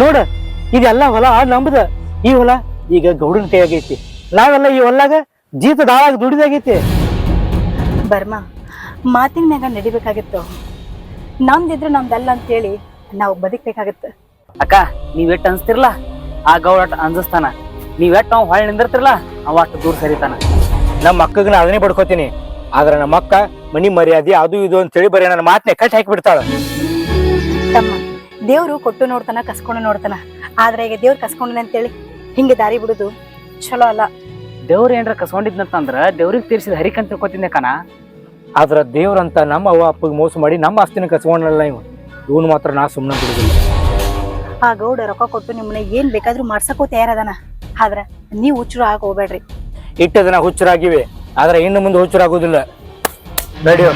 ನೋಡ ಇದೆಲ್ಲ ಹೊಲ ನಮ್ದ ಈ ಹೊಲ ಈಗ ಗೌಡನ ಕೈಯಾಗೈತಿ. ನಾವೆಲ್ಲ ಈ ಹೊಲಾಗ ಜೀತ ದಾಳಾಗ ದುಡಿದಾಗೈತಿ. ಬರ್ಮ ಮಾತಿನ ಮ್ಯಾಗ ನಡಿಬೇಕಾಗಿತ್ತು. ನಮ್ದಿದ್ರೆ ನಮ್ದಲ್ಲ ಅಂತೇಳಿ ನಾವು ಬದುಕ್ಬೇಕಾಗತ್ತ. ಅಕ್ಕ ನೀವ್ ಎಟ್ ಅನ್ಸ್ತಿರ್ಲ? ಆ ಗೌಡ ಅನ್ಸಸ್ತಾನ ಅಂಜಿಸ್ತಾನ. ನೀವ್ ಎಷ್ಟ್ ಅವ್ ಹೊಳ್ ನಿಂದಿರ್ತಿರ್ಲ ಅವ ಅಷ್ಟು ದೂರ ಸರಿತಾನ. ನಮ್ಮ ಅಕ್ಕಗ ನಾ ಅದನ್ನೇ ಬಡ್ಕೋತೀನಿ. ಆದ್ರೆ ನಮ್ಮ ಅಕ್ಕ ಮನಿ ಮರ್ಯಾದೆ ಅದು ಇದು ಅಂತೇಳಿ ಬರೀ ನನ್ನ ಮಾತನ್ನೇ ಕಟ್ ಹಾಕಿ ಬಿಡ್ತಾಳ ತಮ್ಮ ದೇವ್ರು ಕೊಟ್ಟು ನೋಡ್ತಾನ ಕಸ್ಕೊಂಡು ನೋಡ್ತಾನ. ಆದ್ರೆ ಈಗ ದೇವ್ರು ಕಸ್ಕೊಂಡನ ಅಂತೇಳಿ ಹಿಂಗೆ ದಾರಿ ಬಿಡುದು ಚಲೋ ಅಲ್ಲ. ದೇವ್ರ ಏನ್ರ ಕಸ್ಕೊಂಡಿದ್ನಂತಂದ್ರ ದೇವ್ರಿಗೆ ತೀರ್ಸಿದ ಹರಿಕಂತ ತಿಳ್ಕೊತಿದ್ದೆ ಕಣ. ಆದ್ರ ದೇವ್ರಂತ ನಮ್ಮ ಅವ್ವ ಅಪ್ಪಗೆ ಮೋಸ ಮಾಡಿ ನಮ್ಮ ಆಸ್ತಿನ ಕಸ್ಕೊಂಡಲ್ಲ ಇವ್ ಇವನು ಮಾತ್ರ ನಾ ಸುಮ್ಮನೆ ಬಿಡುದಿಲ್ಲ. ಆ ಗೌಡ ರೊಕ್ಕ ಕೊಟ್ಟು ನಿಮ್ಮನ್ನ ಏನ್ ಬೇಕಾದ್ರೂ ಮಾಡ್ಸಕ್ಕೂ ತಯಾರದಾನ. ಆದ್ರ ನೀವು ಹುಚ್ಚರು ಆಗ ಹೋಗ್ಬೇಡ್ರಿ. ಇಟ್ಟ ದಿನ ಹುಚ್ಚರಾಗಿವೆ ಆದ್ರೆ ಇನ್ನು ಮುಂದೆ ಹುಚ್ಚರಾಗೋದಿಲ್ಲ. ನಡೆಯೋ.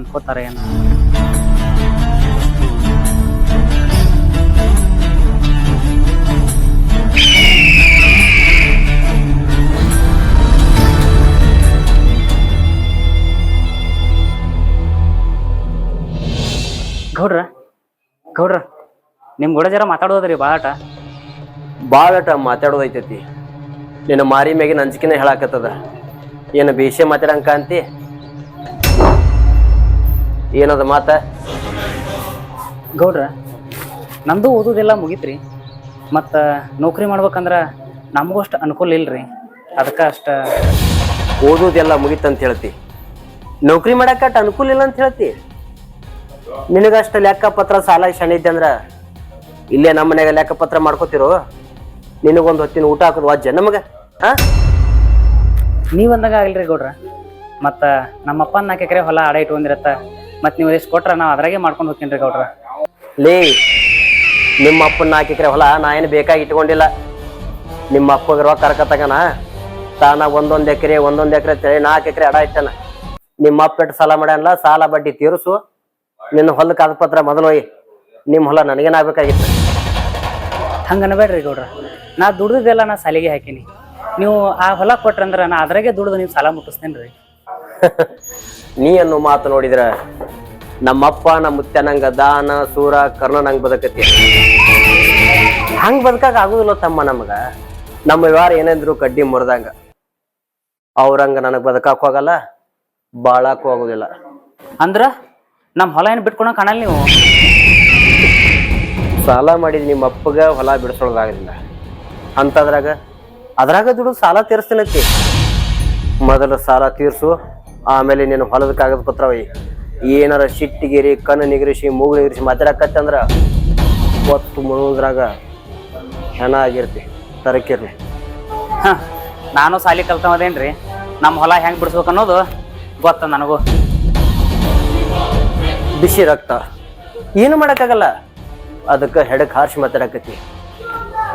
ಅನ್ಕೋತಾರ ಏನ. ಗೌಡ್ರ ಗೌಡ್ರ, ನಿಮ್ ಕೂಡ ಜರ ಮಾತಾಡೋದ್ರಿ ಬಾಳಾಟ? ಭಾಳಟ ಮಾತಾಡೋದೈತೈತಿ. ನಿನ್ನ ಮಾರಿ ಮ್ಯಾಗಿನ ಅಂಜಿಕೆನ ಹೇಳಾಕತ್ತದ. ಏನು ಬೇಷೆ ಮಾತಾಡಂಕ ಅಂತಿ ಏನದ ಮಾತ? ಗೌಡ್ರ ನಂದು ಓದೋದೆಲ್ಲ ಮುಗೀತ್ರಿ. ಮತ್ತ ನೌಕರಿ ಮಾಡ್ಬೇಕಂದ್ರ ನಮಗೂ ಅಷ್ಟು ಅನುಕೂಲ ಇಲ್ರಿ. ಅದಕ್ಕೆ ಅಷ್ಟ ಓದೋದೆಲ್ಲ ಅಂತ ಹೇಳ್ತಿ. ನೌಕರಿ ಮಾಡಕ್ಕ ಅಷ್ಟ್ ಅನುಕೂಲ ಇಲ್ಲ ಅಂತ ಹೇಳ್ತಿ? ನಿನಗಷ್ಟ ಲೆಕ್ಕಪತ್ರ ಸಾಲ ಶಣ ಇದ್ದೆ ಅಂದ್ರ ಇಲ್ಲೇ ನಮ್ಮ ಮನ್ಯಾಗ ಲೆಕ್ಕಪತ್ರ ಮಾಡ್ಕೋತಿರೋ? ನಿನಗೊಂದು ಹೊತ್ತಿನ ಊಟ ಹಾಕೋದು ವಾಜ್ಯ ನಮಗ? ನೀವಂದಾಗ ನೀವು ಅಂದಾಗ ಆಗಲ್ರಿ ಗೌಡ್ರ. ಮತ್ತ ನಮ್ಮಪ್ಪ ನಾಲ್ಕು ಎಕರೆ ಹೊಲ ಆಡ ಇಟ್ಕೊಂಡಿರತ್ತ. ಮತ್ತು ನೀವು ಎಷ್ಟು ಕೊಟ್ರ ನಾವು ಅದ್ರಾಗೆ ಮಾಡ್ಕೊಂಡು ಹೋಗ್ತೀನಿ ರೀ ಗೌಡ್ರ. ಲೇ ನಿಮ್ಮ ಅಪ್ಪನ ಹಾಕಿಕ್ರೆ ಹೊಲ ನಾ ಏನು ಬೇಕಾಗಿ ಇಟ್ಕೊಂಡಿಲ್ಲ. ನಿಮ್ಮ ಅಪ್ಪಗೆ ರೊಕ್ಕ ಕರ್ಕತಗನ ತಾನ ಒಂದೊಂದು ಎಕರೆ ಒಂದೊಂದು ಎಕರೆ ತಳಿ ನಾಲ್ಕು ಎಕರೆ ಅಡ ಇಟ್ಟನ. ನಿಮ್ಮ ಅಪ್ಪ ಎಟ್ಟು ಸಾಲ ಮಾಡ್ಯಾನಲ್ಲ ಸಾಲ ಬಡ್ಡಿ ತೀರಿಸು. ನಿನ್ನ ಹೊಲ ಕಾದಪತ್ರ ಮೊದಲು ನಿಮ್ಮ ಹೊಲ ನನಗೇನಾಗಬೇಕಾಗಿತ್ತು ಹಂಗೆ ಅನ್ಬೇಡ್ರಿ ಗೌಡ್ರ. ನಾ ದುಡ್ದಿದ್ದೆಲ್ಲ ನಾ ಸಾಲಿಗೆ ಹಾಕಿನಿ. ನೀವು ಆ ಹೊಲ ಕೊಟ್ರಂದ್ರ ನಾ ಅದ್ರಾಗೆ ದುಡ್ದು ನೀವು ಸಾಲ ಮುಟ್ಟಿಸ್ತೇನೆ ರೀ ನೀ ಅನ್ನೋ ಮಾತು ನೋಡಿದ್ರ ನಮ್ಮಪ್ಪ ನಮ್ಮ ಮುತ್ಯನಂಗ ದಾನ ಸೂರ ಕರ್ಣ ನಂಗೆ ಬದುಕತಿ ಹಂಗ್ ಬದುಕಾಗ ಆಗುದಿಲ್ಲ ತಮ್ಮ ನಮಗ. ನಮ್ಮ ವ್ಯವಹಾರ ಏನಂದ್ರು ಕಡ್ಡಿ ಮುರಿದಂಗ. ಅವ್ರಂಗ ನನಗ್ ಬದುಕಾಕ್ ಹೋಗಲ್ಲ ಬಾಳಾಕು ಆಗುದಿಲ್ಲ. ಅಂದ್ರ ನಮ್ಮ ಹೊಲ ಏನು ಬಿಟ್ಕೊಳಕ್ ಕಾಣಲ್ಲ ನೀವು? ಸಾಲ ಮಾಡಿದ್ ನಿಮ್ಮ ಅಪ್ಪಗ ಹೊಲ ಬಿಡಿಸೋದಾಗಲಿಲ್ಲ ಅಂತದ್ರಾಗ ಅದ್ರಾಗ ದುಡ್ಡು ಸಾಲ ತೀರಿಸ್ತೀನಂತಿ. ಮೊದಲು ಸಾಲ ತೀರ್ಸು ಆಮೇಲೆ ನೀನು ಹೊಲದ ಕಾಗದ ಪತ್ರ ಏನಾರ ಸಿಟ್ಟಿಗಿರಿ ಕಣ್ಣು ನಿಗರಿಸಿ ಮೂಗು ನಿಗರಿಸಿ ಮಾತಾಡಕತ್ತಂದ್ರ ಒತ್ತು ಮುಳುದ್ರಾಗ ಹೆಣ ಆಗಿರ್ತಿ ತರಕಿರ್ಲಿ. ಹಾಂ ನಾನು ಸಾಲಿ ಕಲ್ತವದೇನ್ರಿ? ನಮ್ಮ ಹೊಲ ಹೆಂಗೆ ಬಿಡಿಸ್ಬೇಕು ಅನ್ನೋದು ಗೊತ್ತ ನನಗೂ. ಬಿಸಿ ರಕ್ತ. ಏನು ಮಾಡೋಕ್ಕಾಗಲ್ಲ? ಅದಕ್ಕೆ ಹೆಡಕ್ಕೆ ಹಾರ್ಸಿ ಮಾತಾಡಕತ್ತಿ.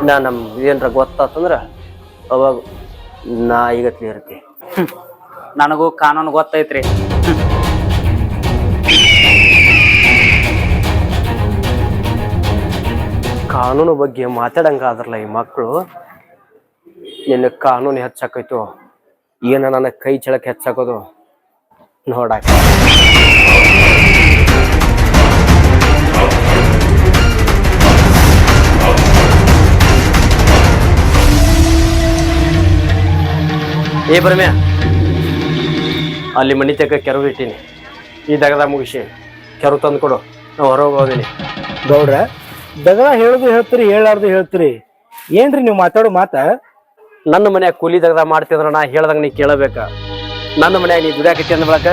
ನಾ ನಮ್ ಏನ್ರ ಗೊತ್ತಾತಂದ್ರೆ ಅವಾಗ ನಾ ಇರ್ತಿ ಹ್ಮ್. ನನಗೂ ಕಾನೂನು ಗೊತ್ತೈತ್ರಿ. ಕಾನೂನು ಬಗ್ಗೆ ಮಾತಾಡಂಗಾದ್ರಲ್ಲ ಈ ಮಕ್ಕಳು? ನಿನ್ನ ಕಾನೂನು ಹೆಚ್ಚಾಕೈತು? ಏನ ನನ್ನ ಕೈ ಚಳಕ್ ಹೆಚ್ಚಾಕೋದು ನೋಡಾಕ ಏ ಬರ್ಮ್ಯಾ ಅಲ್ಲಿ ಮನೆ ತಕ್ಕ ಕೆರವು ಇಟ್ಟೀನಿ. ಈ ದಗದ ಮುಗಿಸಿ ಕೆರವು ತಂದು ಕೊಡು. ನಾವು ಹೊರಗೆ ಹೋದೀನಿ ಗೌಡ್ರ ದಗದ ಹೇಳುದು ಹೇಳ್ತೀರಿ ಹೇಳಾರ್ದು ಹೇಳ್ತೀರಿ. ಏನ್ರಿ ನೀವು ಮಾತಾಡೋ ಮಾತ? ನನ್ನ ಮನ್ಯಾಗ ಕೂಲಿ ದಗದ ಮಾಡ್ತಿದ್ರ ನಾ ಹೇಳ್ದಂಗ ನೀ ಕೇಳಬೇಕ. ನನ್ನ ಮನ್ಯಾಗ ನೀ ದುಡಿಯಾಕತಿ ಅಂದ ಬಳಕ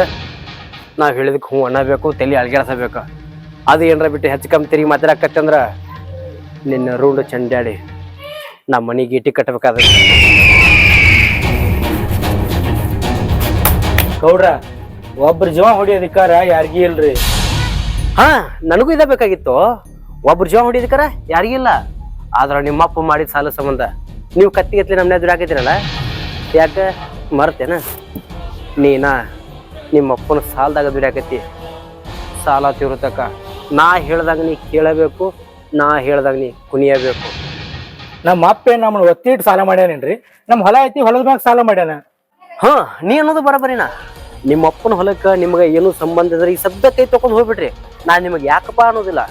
ನಾ ಹೇಳಿದಕ್ಕೆ ಹ್ಞೂ ಅನ್ನಬೇಕು ತಲೆ ಅಳ್ಗ್ಯಾಡ್ಸಬೇಕು. ಅದು ಏನರ ಬಿಟ್ಟು ಹೆಚ್ಚು ಕಮ್ಮಿ ತಿರುಗಿ ಮಾತಾಡಕತ್ತಂದ್ರ ನಿನ್ನ ರೂಂಡು ಚಂಡ್ಯಾಡಿ ನಮ್ಮ ಮನೆಗೆ ಇಟ್ಟಿ ಕಟ್ಟಬೇಕಾದ ಗೌಡ್ರ ಒಬ್ರು ಜೀವ ಹೊಡಿ ಅಧಿಕಾರ ಯಾರಿಗೂ ಇಲ್ರಿ. ಹಾ ನನಗೂ ಇದೇ ಬೇಕಾಗಿತ್ತು. ಒಬ್ರು ಜೀವ ಹೊಡಿದಕ್ಕಾರ ಯಾರಿಗಿಲ್ಲ ಆದ್ರೆ ನಿಮ್ಮಪ್ಪ ಮಾಡಿದ ಸಾಲ ಸಂಬಂಧ ನೀವು ಕತ್ತಿ ಎತ್ತಲಿ ನಮ್ಮನೆ ಹಾಕಿದ್ದೀರಲ್ಲ? ಯಾಕೆ? ಮರ್ತೇನ? ನೀನ ನಿಮ್ಮಪ್ಪನ ಸಾಲದಾಗ ದುಡ್ಯಾಕತ್ತಿ ಸಾಲ ತೀರುತಕ್ಕ ನಾ ಹೇಳ್ದಾಗ ನೀ ಕೇಳಬೇಕು ನಾ ಹೇಳ್ದಾಗ ನೀ ಕುಣಿಯಬೇಕು. ನಮ್ಮ ಅಪ್ಪ ನಮ್ಮನ್ನ ಒತ್ತಿಟ್ಟು ಸಾಲ ಮಾಡ್ಯಾನೇನ್ರಿ? ನಮ್ಮ ಹೊಲ ಐತಿ ಹೊಲದ ಮ್ಯಾಗ ಸಾಲ ಮಾಡ್ಯಾನ? ಹಾ ನೀ ಅನ್ನೋದು ಬರಬರಿನ? ನಿಮ್ಮ ಅಪ್ಪನ ಹೊಲಕ್ಕೆ ನಿಮಗೆ ಏನು ಸಂಬಂಧ ಇದ್ರೆ ಈ ಸದ್ದ ಕೈ ತಗೊಂಡು ಹೋಗ್ಬಿಟ್ರಿ ನಾ ನಿಮಗೆ ಯಾಕಪ್ಪ ಅನ್ನೋದಿಲ್ಲ.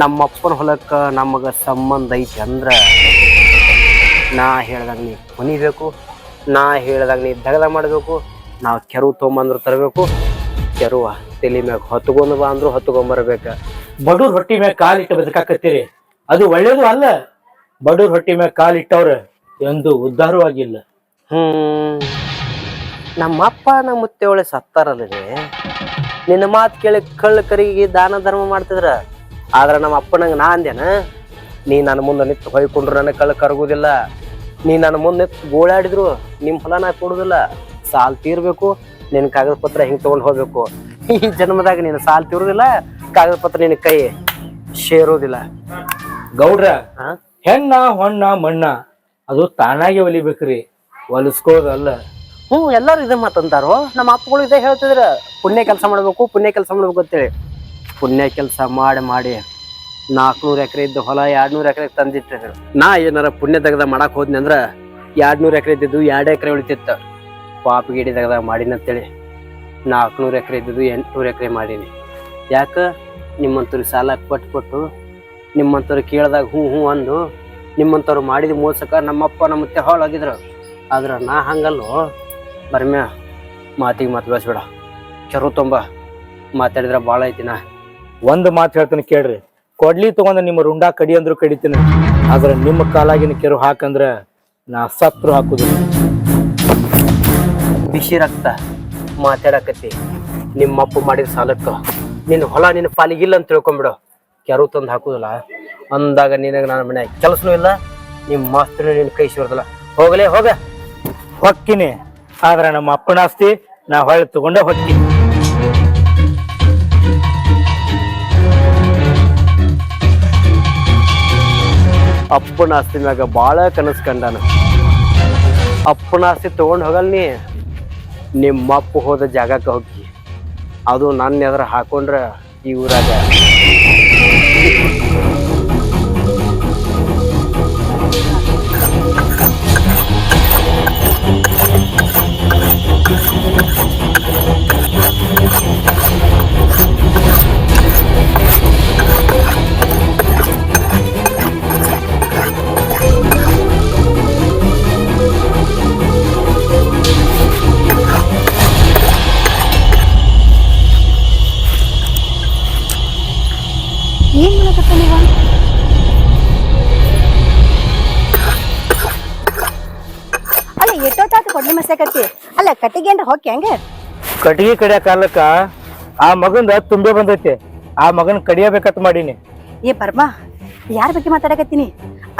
ನಮ್ಮ ಅಪ್ಪನ ಹೊಲಕ್ಕೆ ನಮಗೆ ಸಂಬಂಧ ಐತಿ ಅಂದ್ರ ನಾ ಹೇಳ್ದಾಗ ನೀ ಕುಣಿಬೇಕು ನಾ ಹೇಳ್ದಾಗ ನೀ ದಗದ ಮಾಡಬೇಕು, ನಾವು ಕೆರು ತೊಗೊಂಬಂದ್ರು ತರಬೇಕು, ಕೆರುವ ತಲೆ ಮ್ಯಾಗ ಹೊತ್ಕೊಂಡು ಬಾ ಅಂದ್ರು ಹೊತ್ಕೊಂಬರ್ಬೇಕು ಬಡೂರ್ ಹೊಟ್ಟಿ ಮ್ಯಾಗ ಕಾಲಿಟ್ಟು ಬದುಕಾಕತ್ತೀರಿ. ಅದು ಒಳ್ಳೇದು ಅಲ್ಲ ಬಡೂರ್ ಹೊಟ್ಟಿ ಮ್ಯಾಗ ಕಾಲಿಟ್ಟವ್ರ ಎಂದು ಉದ್ಧಾರವಾಗಿಲ್ಲ ಹ್ಮ್. ನಮ್ಮ ಅಪ್ಪ ನಮ್ಮ ಮುತ್ತೆ ಒಳ್ಳೆ ಸತ್ತಾರಲ್ಲದೆ ನಿನ್ನ ಮಾತು ಕೇಳಿ ಕಳ್ಳ ಕರಿಗೆ ದಾನ ಧರ್ಮ ಮಾಡ್ತಿದ್ರ? ಆದ್ರೆ ನಮ್ಮ ಅಪ್ಪನಂಗೆ ನಾ ಅಂದೇನ ನೀ ನನ್ನ ಮುಂದೆ ನಿಂತು ಹೊಯ್ಕೊಂಡ್ರು ನನಗೆ ಕಳ್ಳ ಕರಗುದಿಲ್ಲ. ನೀ ನನ್ನ ಮುಂದೆ ನಿಂತು ಗೋಳಾಡಿದ್ರು ನಿಮ್ಮ ಹೊಲ ನಾ ಕೊಡುದಿಲ್ಲ. ಸಾಲ್ ತೀರ್ಬೇಕು ನಿನ್ನ ಕಾಗದ ಪತ್ರ ಹಿಂಗ್ ತಗೊಂಡ್ ಹೋಗ್ಬೇಕು. ಈ ಜನ್ಮದಾಗ ನೀನು ಸಾಲ್ ತೀರುದಿಲ್ಲ ಕಾಗದ ಪತ್ರ ನಿನ್ನ ಕೈ ಸೇರೋದಿಲ್ಲ. ಗೌಡ್ರ ಹೆಣ್ಣ ಹೊಣ್ಣ ಮಣ್ಣ ಅದು ತಾನಾಗೆ ಒಲಿಬೇಕ್ರಿ. ಹೊಲಿಸ್ಕೋದಲ್ಲ ಹ್ಞೂ, ಎಲ್ಲರೂ ಇದೇ ಮಾತಂತಾರೋ? ನಮ್ಮ ಅಪ್ಪಗಳು ಇದೇ ಹೇಳ್ತಿದ್ರ. ಪುಣ್ಯ ಕೆಲಸ ಮಾಡಬೇಕು, ಪುಣ್ಯ ಕೆಲಸ ಮಾಡ್ಬೇಕು ಅಂತೇಳಿ. ಪುಣ್ಯ ಕೆಲಸ ಮಾಡಿ ಮಾಡಿ ನಾಲ್ಕುನೂರು ಎಕರೆ ಇದ್ದ ಹೊಲ, ಎರಡ್ನೂರು ಎಕರೆ ತಂದಿಟ್ಟಿದ್ರು ನಾ ಏನಾರ ಪುಣ್ಯ ತೆಗ್ದ ಮಾಡಕ್ ಹೋದ್ನಿ ಅಂದ್ರ ಎರಡ್ನೂರು ಎಕರೆ ಇದ್ದಿದ್ದು ಎರಡು ಎಕರೆ ಉಳಿತಿತ್ತ. ಪಾಪ ಗಿಡಿ ಮಾಡಿನ ಅಂತೇಳಿ ನಾಲ್ಕುನೂರು ಎಕರೆ ಇದ್ದಿದ್ದು ಎಂಟುನೂರು ಎಕರೆ ಮಾಡೀನಿ. ಯಾಕ? ನಿಮ್ಮಂಥವ್ರು ಸಾಲ ಕೊಟ್ಟು ಕೊಟ್ಟು ನಿಮ್ಮಂಥವ್ರು ಕೇಳ್ದಾಗ ಹ್ಞೂ ಹ್ಞೂ ಅಂದು ನಿಮ್ಮಂಥವ್ರು ಮಾಡಿದ ಮೋಸಕ ನಮ್ಮಪ್ಪ ನಮ್ಮ ಹಾಳಾಗಿದ್ರು. ಆದ್ರೆ ನಾ ಹಂಗಲ್ಲೋ? ಬರ್ಮ್ಯಾ ಮಾತಿಗೆ ಮಾತು ಬೆಳೆಸ್ಬೇಡ. ಕೆರು ತುಂಬ ಮಾತಾಡಿದ್ರೆ ಭಾಳ ಐತಿನ. ಒಂದು ಮಾತು ಹೇಳ್ತೀನಿ ಕೇಳ್ರಿ. ಕೊಡ್ಲಿ ತಗೊಂಡ ನಿಮ್ಮ ರುಂಡ ಕಡಿ ಅಂದ್ರು ಕಡಿತೀನಿ. ಆದ್ರೆ ನಿಮ್ಮ ಕಾಲಾಗಿನ ಕೆರು ಹಾಕಂದ್ರೆ ನಾ ಸತ್ರು ಹಾಕುದು ಬಿಸಿ ರಕ್ತ ಮಾತಾಡಕತ್ತಿ. ನಿಮ್ಮಪ್ಪ ಮಾಡಿದ ಸಾಲಕ್ಕ. ನಿನ್ನ ಹೊಲ ನಿನ್ನ ಪಾಲಿಗಿಲ್ಲ ಅಂತ ತಿಳ್ಕೊಂಬಿಡು. ಕೆರು ತಂದು ಹಾಕುದಿಲ್ಲ. ಅಂದಾಗ ನಿನಗೆ ನನ್ನ ಮನೆ ಕೆಲಸನೂ ಇಲ್ಲ ನಿಮ್ಮ ಮಾಸ್ತರು ನಿನ್ನ ಕೈ ಸೇರ್ದಲ್ಲ ಹೋಗಲೇ ಹೋಗ. ಹೊಕ್ಕಿನಿ. ಆದ್ರ ನಮ್ಮ ಅಪ್ಪನ ಆಸ್ತಿ ನಾ ಹೊಳ್ಳಿ ತಗೊಂಡ ಹೊಕ್ಕಿ ಅಪ್ಪನ ಆಸ್ತಿ ಮ್ಯಾಗ ಬಾಳ ಕನಸು ಕಂಡಾನ. ಅಪ್ಪನ ಆಸ್ತಿ ತಗೊಂಡ್ ಹೋಗಲ್ ನೀ, ನಿಮ್ಮ ಅಪ್ಪ ಹೋದ ಜಾಗಕ್ಕೆ ಹೋಗಿ. ಅದು ನನ್ನ ಎದ್ರ ಹಾಕೊಂಡ್ರ ಈ ಊರಾಗ ಹೊಕ್ಕಿ ಹೆಂಗೆ ಕಟ್ಟಿಗೆ ಕಡಿಯ ಕಾಲಕ್ಕ ಆ ಮಗಂದ ತುಂಬೆ ಬಂದೈತಿ. ಆ ಮಗನ್ ಕಡಿಯಬೇಕಂತ ಮಾಡೀನಿ. ಏ ಪರಮ ಯಾರ ಬಗ್ಗೆ ಮಾತಾಡಕತ್ತೀನಿ?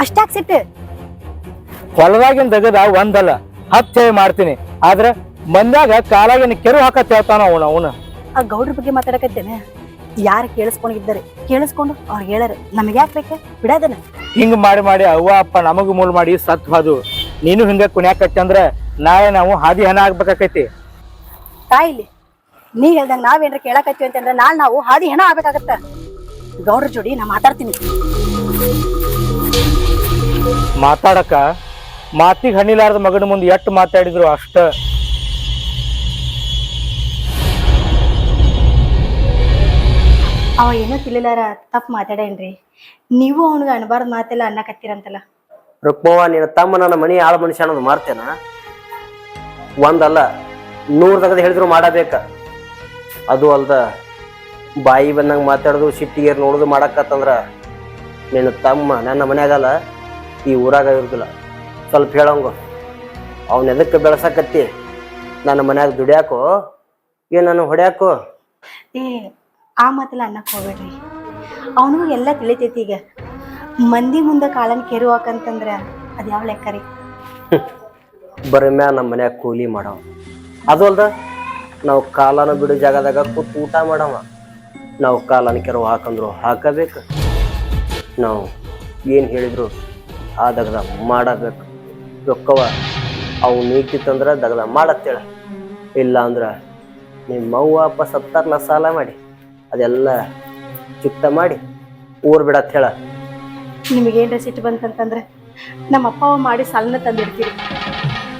ಅಷ್ಟಾಕ್ ಸಿಟ್ಟು. ಹೊಲದಾಗಿನ ದಗದ ಒಂದಲ್ಲ ಹತ್ತು ಹೇಳಿ ಮಾಡ್ತೀನಿ. ಆದ್ರ ಮಂದಾಗ ಕಾಲಾಗಿನ ಕೆರು ಹಾಕತ್ ಹೇಳ್ತಾನ ಅವನ ಅವನ. ಆ ಗೌಡ್ರ ಬಗ್ಗೆ ಮಾತಾಡಕತ್ತೇನೆ. ಯಾರು ಕೇಳಿಸ್ಕೊಂಡಿದ್ದಾರೆ? ಕೇಳಿಸ್ಕೊಂಡು ಅವ್ರಿಗೆ ಹೇಳಾರ ನಮಗೆ ಯಾಕೆ ಬೇಕ? ಬಿಡೋದನ್ನ ಹಿಂಗ್ ಮಾಡಿ ಮಾಡಿ ಅವ್ವ ಅಪ್ಪ ನಮಗ ಮೂಲ್ ಮಾಡಿ ಸತ್ ಹೋದು ನೀನು ಹಿಂಗ ಕುಣ್ಯಾಕತ್ತಿ ಅಂದ್ರ ನಾಳೆ ನಾವು ಹಾದಿ ಹಣ ಆಗ್ಬೇಕಾಕೈತಿ. ತಾಯಿಲಿ ನೀ ಹೇಳ್ದಂಗ ನಾವೇನ್ರ ಕೇಳಕತ್ತೀವಿ ಅಂತಂದ್ರೆ ನಾಳೆ ನಾವು ಹಾದಿ ಹೆಣ ಆಗ್ಬೇಕಾಗತ್ತ. ಗೌಡ್ರ ಜೋಡಿ ನಾ ಮಾತಾಡ್ತೀನಿ. ಮಾತಾಡಕ ಮಾತಿಗೆ ಹಣ್ಣಿಲಾರದ ಮಗನ ಮುಂದೆ ಎಷ್ಟು ಮಾತಾಡಿದ್ರು ಅಷ್ಟ. ಅವ ಏನೋ ತಿಳಿಲಾರ ತಪ್ಪು ಮಾತಾಡೇನ್ರಿ. ನೀವು ಅವನಿಗೆ ಅನ್ಬಾರ್ದು ಮಾತೆಲ್ಲ ಅನ್ನಕತ್ತೀರಂತಲ್ಲ. ರುಕ್ಮವ್ವ, ನಿನ್ನ ತಮ್ಮ ನನ್ನ ಮನೆ ಆಳ ಮನುಷ್ಯ ಅನ್ನೋದು ಮಾಡ್ತೇನ ಒಂದಲ್ಲ, ನೂರ್ ತಗದ ಹೇಳಿದ್ರು ಮಾಡಬೇಕ. ಅದು ಅಲ್ದ, ಬಾಯಿ ಬಂದಂಗ ಮಾತಾಡೋದು ಸಿಟ್ಟಿಗೆ ನೋಡೋದು ಮಾಡಕ್ಕತ್ತಂದ್ರ ನಿನ್ನ ತಮ್ಮ ನನ್ನ ಮನೆಯಾಗಲ್ಲ, ಈ ಊರಾಗ ಇರುದಿಲ್ಲ. ಸ್ವಲ್ಪ ಹೇಳಂಗು. ಅವನ ಎದಕ್ಕೆ ಬೆಳೆಸಕತ್ತಿ? ನನ್ನ ಮನ್ಯಾಗ ದುಡ್ಯಾಕೋ? ಏನ್ ನನ್ನ ಹೊಡ್ಯಾಕೋ? ಏ, ಆ ಮಾತೆಲ್ಲ ಅನ್ನಕ್ ಹೋಗ್ಬೇಡ್ರಿ. ಅವನಿಗೂ ಎಲ್ಲ ತಿಳಿತೈತಿ ಈಗ. ಮಂದಿ ಮುಂದೆ ಕಾಲನ್ ಕೆರು ಹಾಕಂತಂದ್ರ ಅದ್ ಯಾವ ಲೆಕ್ಕ ರೀ? ಬರೀ ಮ್ಯಾ ನಮ್ಮ ಮನ್ಯಾಗ ಕೂಲಿ ಮಾಡವ. ಅದು ಅಲ್ದ ನಾವು ಕಾಲನ ಬಿಡು ಜಾಗದಾಗ ಕೂತು ಊಟ ಮಾಡವ. ನಾವು ಕಾಲನ ಕೆರವು ಹಾಕಂದ್ರು ಹಾಕಬೇಕು. ನಾವು ಏನು ಹೇಳಿದ್ರು ಆದಾಗ ಮಾಡಬೇಕು. ರೊಕ್ಕವ ಅವು ನೀತಿತ್ತಂದ್ರೆ ದಗದ ಮಾಡತ್ತೇಳ. ಇಲ್ಲ ಅಂದ್ರ ನಿಮ್ಮ ಅವ್ವ ಅಪ್ಪ ಸತ್ತಾರ್ಲ ಸಾಲ ಮಾಡಿ. ಅದೆಲ್ಲ ಚುಕ್ತ ಮಾಡಿ ಊರ್ ಬಿಡತ್ ಏನ್ ಸಿಟ್ಟು ಬಂತಂತಂದ್ರೆ ನಮ್ಮ ಅಪ್ಪ ಮಾಡಿ ಸಾಲನ ತಂದಿರ್ತೀರಿ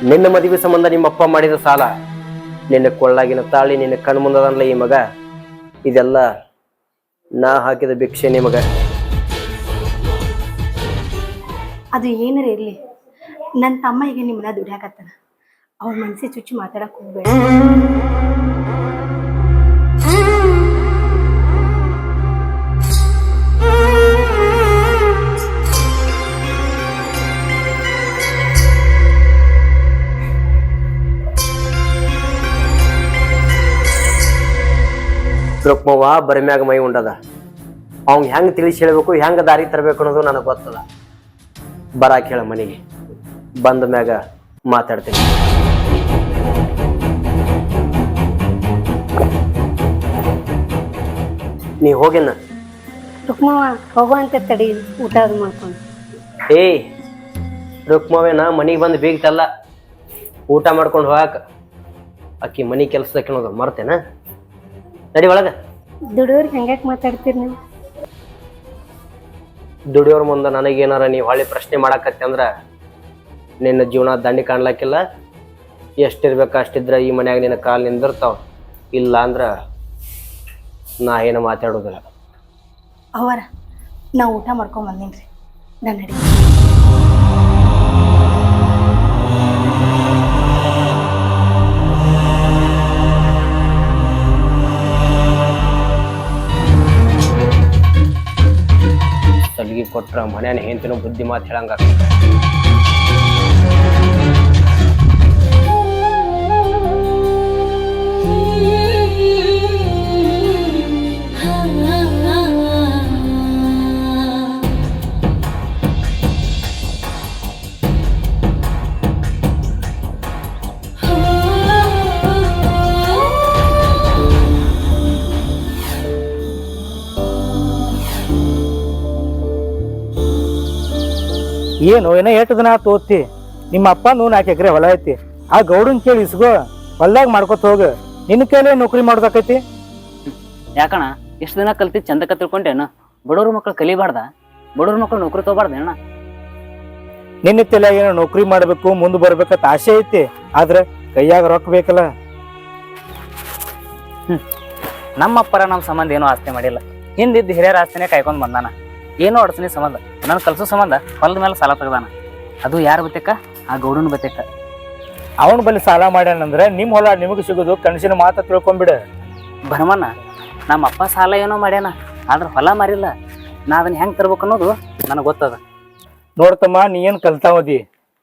ನಿನ್ನ ಮದುವೆ ಸಂಬಂಧ ನಿಮ್ಮ ಅಪ್ಪ ಮಾಡಿದ ಸಾಲ ನಿನ್ನ ಕೊಳ್ಳಾಗಿನ ತಾಳಿ ನಿನ್ನ ಕಣ್ ಮುಂದದನ್ಲ ಈ ಮಗ. ಇದೆಲ್ಲ ನಾ ಹಾಕಿದ ಭಿಕ್ಷೆ ನಿಮಗ. ಅದು ಏನಾರ ಇರಲಿ ನನ್ನ ತಮ್ಮ ಈಗ ನಿಮ್ಮನ್ನ ದುಡಿಯಾಕತ್ತಾನ. ಅವ್ರ ಮನಸ್ಸಿ ಚುಚ್ಚಿ ಮಾತಾಡಕ್ ಹೋಗ್ಬೇಡ. ರುಕ್ಮವ್ವ ಬರಿಮ್ಯಾಗ ಮೈ ಉಂಡದ. ಅವ್ನ್ ಹೆಂಗ್ ತಿಳಿಸಿ ಹೇಳ್ಬೇಕು ಹೆಂಗೆ ದಾರಿ ತರಬೇಕು ಅನ್ನೋದು ನನಗೆ ಗೊತ್ತದ. ಬರಾಕ್ ಹೇಳ ಮನೆಗೆ. ಬಂದ ಮ್ಯಾಗ ಮಾತಾಡ್ತೀನಿ. ನೀ ಹೋಗಿನ? ರುಕ್ಮವ್ವ ಹೋಗುವಂತ ತಡಿ ಊಟ ಅದು ಮಾಡ್ಕೊಂಡು. ಏಯ್ ರುಕ್ಮವೇನ ಮನೆಗೆ ಬಂದು ಬೀಗ್ತಲ್ಲ. ಊಟ ಮಾಡ್ಕೊಂಡು ಹೋಗಾಕ. ಅಕ್ಕಿ ಮನಿ ಕೆಲ್ಸದ ಅನ್ನೋದು ಮರ್ತೇನ? ನಡಿ ಒಳಗ. ದುಡಿಯೋರ್ಗೆ ಹೆಂಗ್ಯಾಕೆ ಮಾತಾಡ್ತೀರಿ ನೀವು? ದುಡಿಯೋರ್ ಮುಂದೆ ನನಗೇನಾರ ನೀವು ಹೊಳ್ಳಿ ಪ್ರಶ್ನೆ ಮಾಡಾಕತ್ತೆ ಅಂದ್ರ ನಿನ್ನ ಜೀವನ ದಂಡಿ ಕಾಣ್ಲಕ್ಕಿಲ್ಲ ಎಷ್ಟಿರ್ಬೇಕು ಅಷ್ಟಿದ್ರೆ ಈ ಮನ್ಯಾಗ ನಿನ್ನ ಕಾಲು ನಿಂದಿರ್ತಾವ. ಇಲ್ಲ ಅಂದ್ರ ನಾ ಏನು ಮಾತಾಡೋದಿಲ್ಲ. ಅವರ ನಾ ಊಟ ಮಾಡ್ಕೊಂಡ್ ಬಂದೀನಿ ರೀ ನಾನು ನಡಿ ಕೊಟ್ರ ಮನ್ಯಾನ ಹೆಂತಿನೂ ಬುದ್ಧಿ ಮಾತು ಹೇಳಂಗ ಏನು ಏನೋ ಎಷ್ಟು ದಿನ ತೋತಿ ನಿಮ್ಮ ಅಪ್ಪ ನೂ ನಾಲ್ಕು ಎಕರೆ ಹೊಲ ಐತಿ. ಆ ಗೌಡನ್ ಕೇಳಿ ಇಸ್ಗೋ ಹೊಲ್ದಾಗ ಮಾಡ್ಕೊತ ಹೋಗ. ನಿನ್ನ ಕೈಲೇ ನೌಕರಿ ಮಾಡ್ಬೇಕೈತಿ ಯಾಕಣ ಇಷ್ಟು ದಿನ ಕಲ್ತಿ ಚಂದಕ ತಿಳ್ಕೊಂಡೇನು ಬಡವ್ರ ಮಕ್ಳು ಕಲಿಬಾರ್ದ? ಬಡವ್ರ ಮಕ್ಳು ನೌಕರಿ ತಗೋಬಾರ್ದೇನ ನಿನ್ನ ತಲೆ ಏನೋ ನೌಕರಿ ಮಾಡಬೇಕು ಮುಂದೆ ಬರ್ಬೇಕಂತ ಆಸೆ ಐತಿ. ಆದ್ರೆ ಕೈಯಾಗ ರೊಕ್ಕ ಬೇಕಲ್ಲ. ನಮ್ಮಪ್ಪರ ನಮ್ಮ ಸಂಬಂಧ ಏನೂ ಆಸ್ತಿ ಮಾಡಿಲ್ಲ. ಹಿಂದಿದ್ದ ಹಿರಿಯರ ಆಸ್ತಿನೇ ಕಾಯ್ಕೊಂಡ್ ಬಂದಾನ. ಏನೋ ಅಡಚಣೆ ಸಂಬಂಧ. ನನ್ನ ಕಲ್ಸೋ ಸಂಬಂಧ ಹೊಲದ ಮೇಲೆ ಸಾಲ ತೆಗ್ದಾನ. ಅದು ಯಾರು ಬತ್ತೇಕ? ಆ ಗೌಡನ ಬತ್ತೆಕ್ಕ ಅವನ ಬಳಿ ಸಾಲ ಮಾಡ್ಯಾನಂದ್ರೆ ನಿಮ್ಮ ಹೊಲ ನಿಮಗೆ ಸಿಗೋದು ಕನಸಿನ ಮಾತ ತಿಳ್ಕೊಂಬಿಡ. ಭರಮಣ್ಣ ನಮ್ಮ ಅಪ್ಪ ಸಾಲ ಏನೋ ಮಾಡ್ಯಾನ ಆದ್ರೆ ಹೊಲ ಮಾರಿಲ್ಲ. ನಾ ಅದನ್ನ ಹೆಂಗ್ ತರ್ಬೇಕು ಅನ್ನೋದು ನನಗೆ ಗೊತ್ತದ. ನೋಡ್ತಮ್ಮ ನೀ ಏನ್ ಕಲ್ತಾವದಿ?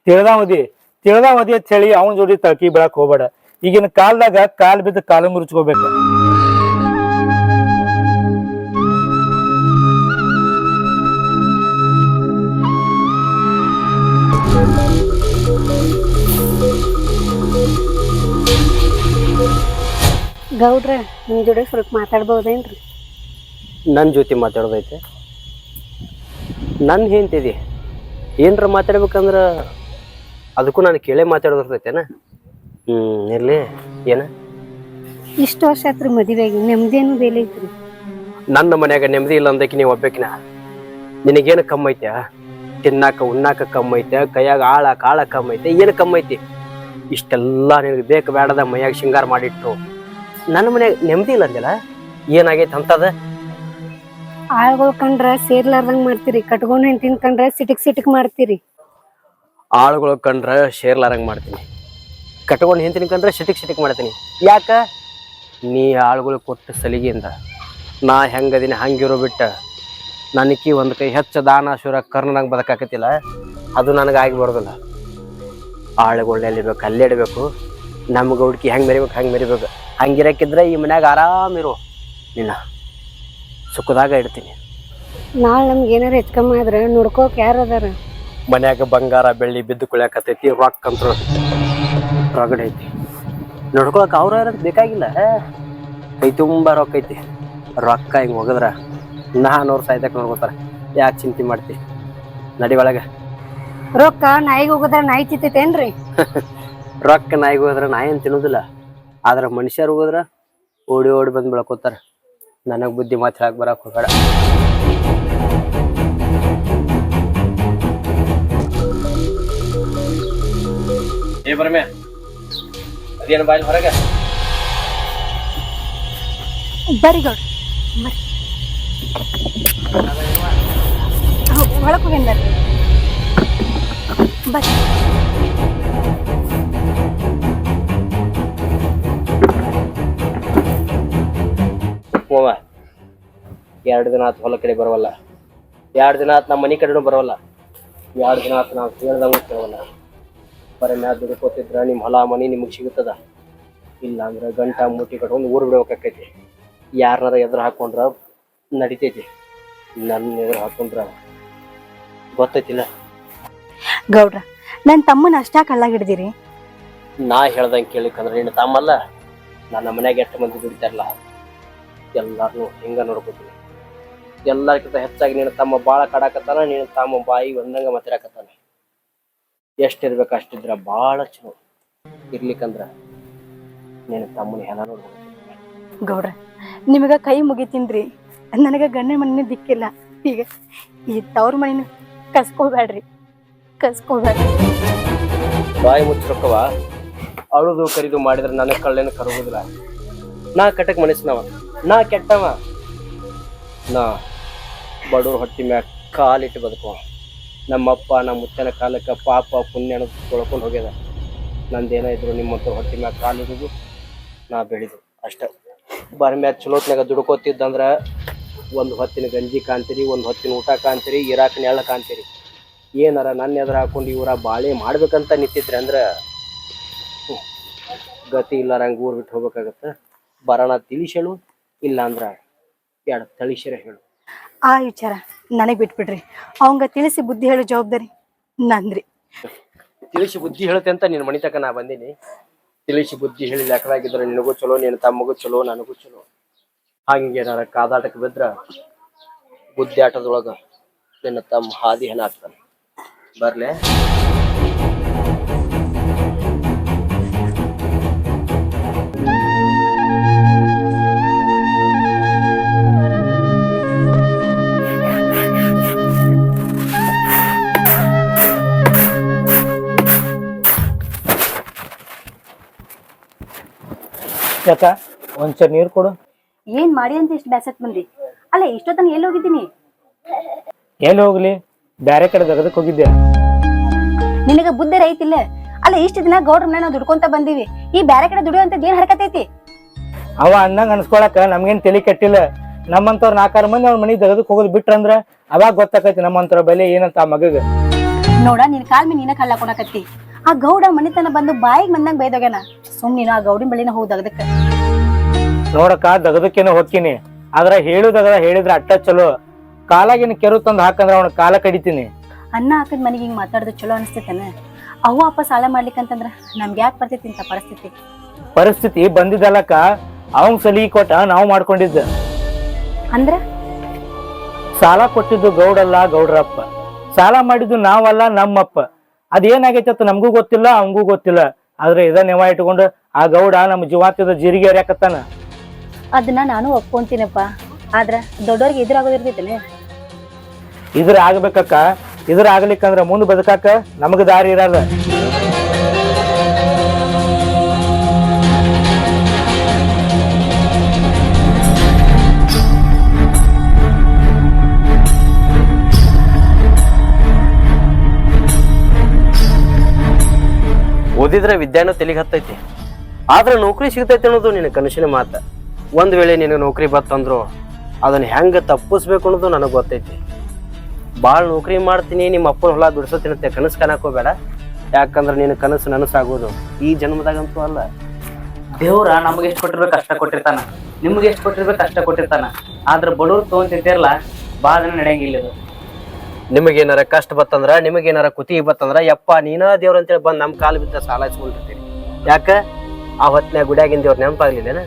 ತಿಳ್ದಾವದಿ? ತಿಳ್ದಾವದಿ ಅಂತ ಹೇಳಿ ಅವನ ಜೋಡಿ ತಳಕಿ ಬಿಡಕ್ ಹೋಗ್ಬೇಡ. ಈಗಿನ ಕಾಲದಾಗ ಕಾಲು ಬಿದ್ದು ಕಾಲು ಮುರುಚ್ಕೋಬೇಕು. ಗೌಡ್ರ ನಿಮ್ಮ ಜೋಡಿ ಸ್ವಲ್ಪ ಮಾತಾಡ್ಬೋದೇನ್ರಿ? ನನ್ನ ಜೊತೆ ಮಾತಾಡೋದೈತೆ ನನ್ನ ಹೆಂತಿದಿ ಏನರ ಮಾತಾಡ್ಬೇಕಂದ್ರ ಅದಕ್ಕೂ ನಾನು ಕೇಳೇ ಮಾತಾಡೋದಿರ್ತೈತೇನ? ಹ್ಞೂ ಇರಲಿ ಏನ? ಇಷ್ಟು ವರ್ಷ ಆತ್ರಿ ಮದುವೆಗೆ ನೆಮ್ಮದಿಯನ್ನು ಬೇಲೆ ಐತ್ರಿ ನನ್ನ ಮನ್ಯಾಗ ನೆಮ್ಮದಿ ಇಲ್ಲ ಅಂದಕ್ಕೆ ನೀವು ನಾ ನಿನಗೇನು ಕಮ್ಮಿ ಐತೆ ತಿನ್ನಾಕ ಉಣ್ಣಾಕ ಕಮ್ಮಿ ಐತೆ ಕೈಯಾಗ ಆಳ ಕಮ್ಮಿ ಐತೆ ಏನು ಕಮ್ಮಿ ಐತಿ? ಇಷ್ಟೆಲ್ಲ ನಿನಗೆ ಬೇಕು ಬೇಡದ ಮೈಯಾಗ ಶೃಂಗಾರ ಮಾಡಿಟ್ಟು ನನ್ನ ಮನ್ಯಾಗ ನೆಮ್ಮದಿ ಇಲ್ಲ ಅಂದಿಲ್ಲ ಏನಾಗೈತೆ ಅಂತದ? ಆಳ್ಗಳು ಕಂಡ್ರ ಸೇರ್ಲಾರ್ದಂಗ್ ಮಾಡ್ತೀರಿ. ಕಟ್ಕೊಂಡ್ ಹೆಂಡತಿನ ಕಂಡ್ರ ಸಿಟಿಕ್ ಸಿಟಿಕ್ ಮಾಡ್ತೀರಿ. ಆಳುಗಳು ಕಂಡ್ರೆ ಶೇರ್ಲಾರಂಗ್ ಮಾಡ್ತೀನಿ. ಕಟ್ಕೊಂಡು ಹಿಂತಿನ ಕಂಡ್ರೆ ಸಿಟಿಕ್ ಸಿಟಿಕ್ ಮಾಡ್ತೀನಿ. ಯಾಕ? ನೀ ಆಳುಗಳು ಕೊಟ್ಟ ಸಲಿಗೆಯಿಂದ ನಾ ಹೆಂಗದೀನಿ ಹಂಗಿರೋ ಬಿಟ್ಟ ನನಕಿ ಒಂದು ಕೈ ಹೆಚ್ಚು ದಾನ ಶೂರ ಕರ್ನಂಗೆ ಬದುಕಾಕತಿಲ್ಲ ಅದು ನನಗೆ ಆಗಿ ಬರೋದಿಲ್ಲ ಆಳುಗಳು ಎಲ್ಲಿಬೇಕು ಅಲ್ಲೇ ಇಡಬೇಕು ಹುಡುಕಿ ಹೆಂಗೆ ಮೆರಿಬೇಕು ಹಂಗೆ ಮೆರಿಬೇಕು? ಹಂಗಿರಕ್ಕಿದ್ರೆ ಈ ಮನ್ಯಾಗ ಆರಾಮಿರು ನಿನ್ನ ಸುಖದಾಗ ಇಡ್ತೀನಿ. ನಾಳೆ ನಮ್ಗೆ ಏನಾರ ಹೆಚ್ಚಕಮ್ಮ ಆದ್ರೆ ನೋಡ್ಕೋಕೆ ಯಾರು ಅದಾರ? ಮನ್ಯಾಗ ಬಂಗಾರ ಬೆಳ್ಳಿ ಬಿದ್ದು ಕುಳ್ಯಾಕತ್ತೈತಿ ರೊಕ್ಕ ಅಂತ ರಗಡ್ ಐತಿ. ನೋಡ್ಕೊಳಕ್ ಅವ್ರ ಯಾರಂತ ಬೇಕಾಗಿಲ್ಲ ಕೈ ತುಂಬ ರೊಕ್ಕ ಐತಿ. ರೊಕ್ಕ ಹಿಂಗೆ ಹೋಗದ್ರ ನಾನೂರು ಸಾಯ್ದಕ್ಕೆ ನೋಡ್ಕೋತಾರ. ಯಾಕೆ ಚಿಂತೆ ಮಾಡ್ತಿ? ನಡಿ ಒಳಗೆ. ರೊಕ್ಕ ನಾಯಿಗೆ ಹೋಗೋದ್ರ ನಾಯಿ ಚಿತ್ತೈತೇನ್ರಿ ರೊಕ್ಕ ನಾಯಿಗೆ ಹೋದ್ರೆ ನಾಯಿ ಏನು ತಿನ್ನೋದಿಲ್ಲ. ಆದ್ರೆ ಮನುಷ್ಯರು ಹೋದ್ರೆ ಓಡಿ ಓಡಿ ಬಂದು ಬೆಳ್ಕೋತಾರೆ. ನನಗೆ ಬುದ್ಧಿ ಮಾತು ಹೇಳಕ್ ಬರಕ್ ಹೋಗಬೇಡ. ಏ ಬರ್ಮೆ ಅದೇನು ಬಾಯಿಲ್ ಹೊರಗೆ? ಬರ್ರಿ ಗೌಡ್ರ ಒಳಗೆ ಹೋಗ್ಯಾನ ಬರ್ರಿ ಬರ್ರಿ. ಹೋವ ಎರಡು ದಿನ ಆತು ಹೊಲ ಕಡೆ ಬರವಲ್ಲ. ಎರಡು ದಿನ ಆತು ನಮ್ಮ ಮನೆ ಕಡೆನೂ ಬರವಲ್ಲ. ಎರಡು ದಿನ ಆತು ನಾವು ಕೇಳ್ದಂಗೂ ಕೇಳವಲ್ಲ. ಬರೀ ಮ್ಯಾಲ ದುಡ್ಕೋತಿದ್ರ ನಿಮ್ಮ ಹೊಲ ಮನೆ ನಿಮಗೆ ಸಿಗುತ್ತದ? ಇಲ್ಲ ಅಂದ್ರೆ ಗಂಟ ಮೂಟಿ ಕಟ್ಕೊಂಡು ಊರು ಬಿಡ್ಬೇಕಾಕೈತಿ. ಯಾರನ್ನಾರ ಎದುರು ಹಾಕೊಂಡ್ರ ನಡಿತೈತಿ. ನನ್ನ ಎದುರು ಹಾಕೊಂಡ್ರ ಗೊತ್ತೈತಿಲ್ಲ. ಗೌಡ್ರ ನನ್ನ ತಮ್ಮನ ಅಷ್ಟಾ ಹಳ್ಳ ಹಿಡ್ದಿರಿ. ನಾ ಹೇಳ್ದಂಗೆ ಕೇಳಿಕಂದ್ರೆ ನಿನ್ನ ತಮ್ಮಲ್ಲ. ನನ್ನ ಮನ್ಯಾಗ ಎಷ್ಟು ಮಂದಿ ದುಡಿತಾರಲ್ಲ. ಎಲ್ಲಾರನು ಹಿಂಗ ನೋಡ್ಕೋತೀನಿ. ಎಲ್ಲಾರ್ಕಿಂತ ಹೆಚ್ಚಾಗಿ ನೀನು ತಮ್ಮ ಬಾಳ ಕಾಡಾಕತ್ತಾನ ನೀನು ತಮ್ಮ ಬಾಯಿ ಒಂದಂಗ ಮಾತಾಡಕತ್ತಾನ. ಎಷ್ಟಿರ್ಬೇಕು ಅಷ್ಟಿದ್ರ ಬಾಳ ಚಲೋ. ಇರ್ಲಿಕ್ಕಂದ್ರ ನೀನು ತಮ್ಮನ ಹೆಣ ನೋಡ್ಬೋದು ಗೌಡ್ರ ನಿಮಗ ಕೈ ಮುಗಿತೀನ್ರಿ. ನನಗ ಗಂಡನ ಮನೆ ದಿಕ್ಕಿಲ್ಲ. ಈಗ ಈ ತವ್ರ ಮನೇನ ಕಸ್ಕೋಬೇಡ್ರಿ. ಕಸ್ಕೋಬೇಡ್ರಿ. ಬಾಯಿ ಮುಚ್ಚಕ್ಕವ ಅಳುದು ಕರಿದು ಮಾಡಿದ್ರೆ ನನಗೆ ಕಳ್ಳೇನು ಕರಗುದಿಲ್ಲ. ನಾ ಕಟಕ್ ಮನಸ್ಸಿನವ. ನಾ ಕೆಟ್ಟವ. ನಾ ಬಡವ್ರ ಹೊಟ್ಟಿ ಮ್ಯಾಗ ಕಾಲಿಟ್ಟು ಬದುಕುವ. ನಮ್ಮಪ್ಪ ನಮ್ಮ ಮುತ್ತನ ಕಾಲಕ್ಕೆ ಪಾಪ ಪುಣ್ಯ ತೊಳ್ಕೊಂಡು ಹೋಗ್ಯದ. ನಂದೇನ ಇದ್ರು ನಿಮ್ಮಂತ ಹೊಟ್ಟಿ ಮ್ಯಾಗ ಕಾಲಿಡುದು ನಾ ಬೆಳೆದು ಅಷ್ಟೇ. ಬರ ಮ್ಯಾಗ ಚಲೋತ್ನಾಗ ದುಡ್ಕೋತಿದ್ದಂದ್ರ ಒಂದು ಹೊತ್ತಿನ ಗಂಜಿ ಕಾಣ್ತೀರಿ, ಒಂದು ಹೊತ್ತಿನ ಊಟ ಕಾಣ್ತೀರಿ ಇರಾಕ್ ನೆಳ ಕಾಣ್ತೀರಿ. ಏನಾರ ನನ್ನ ಎದುರು ಹಾಕೊಂಡು ಇವರ ಬಾಳೆ ಮಾಡ್ಬೇಕಂತ ನಿಂತಿದ್ರೆ ಅಂದ್ರೆ ಗತಿ ಇಲ್ಲಾರಂಗೆ ಊರ್ ಬಿಟ್ಟು ಹೋಗ್ಬೇಕಾಗತ್ತೆ. ಬರೋಣ ತಿಳಿಸ್ ಹೇಳು ಇಲ್ಲ ಅಂದ್ರ ಎರಡು ತಳಿಸಿರ ಹೇಳು. ಆ ವಿಚಾರ ನನಗೆ ಬಿಟ್ಬಿಡ್ರಿ. ಅವಂಗ ತಿಳಿಸಿ ಬುದ್ಧಿ ಹೇಳೋ ಜವಾಬ್ದಾರಿ ನಂದ್ರಿ. ತಿಳಿಸಿ ಬುದ್ಧಿ ಹೇಳುತ್ತೆ ಅಂತ ನಿನ್ನ ಮಣಿತಕ ತಕ ನಾ ಬಂದೀನಿ. ತಿಳಿಸಿ ಬುದ್ಧಿ ಹೇಳಿ ಲೆಕ್ಕದಾಗಿದ್ರೆ ನಿನಗೂ ಚಲೋ ನಿನ್ನ ತಮ್ಮಗೂ ಚಲೋ ನನಗೂ ಚಲೋ. ಹಂಗೇನಾರ ಕಾದಾಟಕ್ಕೆ ಬಿದ್ರ ಬುದ್ಧಿ ಆಟದೊಳಗ ನಿನ್ನ ತಮ್ಮ ಹಾದಿ ಹೆಣ ಆಗ್ತಾನೆ. ಬರ್ಲೆ? ಯಾಕ ಒಂಚೂರು ನೀರು ಕೊಡು. ಏನ್ ಮಾಡಿ ಅಂತ ಇಷ್ಟು ಬ್ಯಾಸತ್ ಬಂದಿ? ಅಲ್ಲ ಇಷ್ಟೊತ್ತನ ಎಲ್ಲಿ ಹೋಗಿದ್ದೀನಿ? ಎಲ್ಲಿ ಹೋಗ್ಲಿ? ಬ್ಯಾರೆ ಕಡೆ ತೆಗೆದಕ್ಕೆ ಹೋಗಿದ್ದೆ. ನಿನಗ ಬುದ್ಧಿ ರೈತಿಲ್ಲ. ಅಲ್ಲ ಇಷ್ಟ ದಿನ ಗೌಡ್ರ ಮನೆ ನಾವು ದುಡ್ಕೊಂತ ಬಂದೀವಿ. ಈ ಬ್ಯಾರೆ ಕಡೆ ಅಂತ ಏನ್ ಹರಕತೈತಿ? ಅವ ಅನ್ನಂಗ ಅನ್ಸ್ಕೊಳಕ ನಮ್ಗೇನ್ ತಲೆ ಕೆಟ್ಟಿಲ್ಲ. ನಮ್ಮಂತವ್ರ ನಾಲ್ಕಾರು ಮಂದಿ ಅವ್ರ ಮನೆ ತೆಗೆದಕ್ಕೆ ಹೋಗೋದು ಬಿಟ್ರಂದ್ರ ಅವಾಗ ಗೊತ್ತಾಕೈತಿ ನಮ್ಮಂತರ ಬೆಲೆ ಏನಂತ ಆ ಮಗಗ. ನೋಡ ನಿನ್ ಕಾಲ್ ಮೇಲೆ ನೀನ ಕಳ್ಳ ಕೊಡಕತ್ತಿ. ಆ ಗೌಡ ಮನೆತನ ಬಂದು ಬಾಯಿಗೆ ಬಂದಂಗ್ ಬೈದೋಗ್ಯಾನ ಸುಮ್ ನೀನು ಆ ಗೌಡಿನ ಬಳಿನ ಹೋದಗದಕ್ಕ ನೋಡಕ್ಕ ದಗದಕ್ಕೇನೋ ಹೋಗ್ತೀನಿ ಆದ್ರ ಹೇಳುದಗದ ಹೇಳಿದ್ರ ಅಟ್ಟ ಚಲೋ. ಕಾಲಾಗಿನ ಕೆರು ತಂದು ಹಾಕಂದ್ರ ಅವನ ಕಾಲ ಕಡಿತೀನಿ. ಅನ್ನ ಹಾಕದ್ ಮನೆಗೆ ಹಿಂಗ್ ಮಾತಾಡೋದು ಚಲೋ ಅನಿಸ್ತೈತನ ಅವ್ವ ಅಪ್ಪ ಸಾಲ ಮಾಡ್ಲಿಕ್ಕಂತಂದ್ರ ನಮ್ಗೆ ಯಾಕೆ ಬರ್ತೈತಿ ಇಂಥ ಪರಿಸ್ಥಿತಿ? ಪರಿಸ್ಥಿತಿ ಬಂದಿದ್ದಲ್ಲಕ್ಕ ಅವನ್ ಸಲಿಗೆ ಕೊಟ್ಟ ನಾವು ಮಾಡ್ಕೊಂಡಿದ್ದ. ಅಂದ್ರ? ಸಾಲ ಕೊಟ್ಟಿದ್ದು ಗೌಡಲ್ಲ ಗೌಡ್ರಪ್ಪ. ಸಾಲ ಮಾಡಿದ್ದು ನಾವಲ್ಲ ನಮ್ಮಪ್ಪ. ಅದೇನಾಗೈತೆ ಅಂತ ನಮಗೂ ಗೊತ್ತಿಲ್ಲ ಅವಂಗೂ ಗೊತ್ತಿಲ್ಲ. ಆದ್ರೆ ಇದ ನೆವ ಇಟ್ಕೊಂಡು ಆ ಗೌಡ ನಮ್ಮ ಜೀವಾತ್ಯದ ಜೀರಿಗೆ ಹರ್ಯಾಕತ್ತಾನ ಅದನ್ನ ನಾನು ಒಪ್ಕೊಂತೀನಪ್ಪ. ಆದ್ರ ದೊಡ್ಡವ್ರಿಗೆ ಎದುರಾಗೋದಿರ್ತೈತಲ್ಲ ಇದ್ರ ಆಗ್ಬೇಕಕ್ಕ. ಇದ್ರ ಆಗ್ಲಿಕ್ಕಂದ್ರ ಮುಂದ್ ಬದುಕಾಕ ನಮಗ ದಾರಿ ಇರಲ್ಲ. ಓದಿದ್ರೆ ವಿದ್ಯಾನು ತಲೆಗೆ ಹತ್ತೈತಿ. ಆದ್ರೆ ನೌಕರಿ ಸಿಗ್ತೈತಿ ಅನ್ನೋದು ನಿನ್ನ ಕನಸಿನ ಮಾತು. ಒಂದ್ ವೇಳೆ ನಿನಗೆ ನೌಕರಿ ಬತ್ತಂದ್ರು, ಅದನ್ನ ಹೆಂಗ ತಪ್ಪಿಸ್ಬೇಕು ಅನ್ನೋದು ನನಗೆ ಗೊತ್ತೈತಿ. ಭಾಳ ನೌಕರಿ ಮಾಡ್ತೀನಿ, ನಿಮ್ಮ ಅಪ್ಪನ ಹೊಲ ಬಿಡಿಸೋತೀನಿ ಅಂತ ಕನಸು ಕಾಣಕ್ ಯಾಕಂದ್ರೆ ನಿನ್ನ ಕನಸು ನನಸಾಗೋದು. ಈ ಜನ್ಮದಾಗಂತೂ ಅಲ್ಲ. ದೇವ್ರ ನಮ್ಗೆ ಎಷ್ಟು ಕೊಟ್ಟಿರ್ಬೇಕು ಕಷ್ಟ ಕೊಟ್ಟಿರ್ತಾನ. ನಿಮ್ಗೆ ಎಷ್ಟು ಕೊಟ್ಟಿರ್ಬೇಕು ಕಷ್ಟ ಕೊಟ್ಟಿರ್ತಾನ. ಆದ್ರೆ ಬಡವ್ರು ತೊಗೊಂತಿರ್ತಿರಲ್ಲ ಭಾಳ ನಡೆಯಂಗಿಲ್ಲ ಇದು. ನಿಮಗೇನಾರ ಕಷ್ಟ ಬತ್ತಂದ್ರ ಏನಾರ ಕುತಿ ಬತ್ತಂದ್ರ ಯಪ್ಪ ನೀನ ದೇವ್ರ ಅಂತೇಳಿ ಬಂದು ನಮ್ಮ ಕಾಲು ಬಿದ್ದ ಸಾಲ ಇಸ್ಕೊಂಡಿರ್ತೀರಿ. ಯಾಕ? ಆ ಹೊತ್ನ್ಯಾಗ ಗುಡಿಯಾಗಿನ ದೇವ್ರ ನೆನಪಾಗ್ಲಿಲ್ಲೇನ?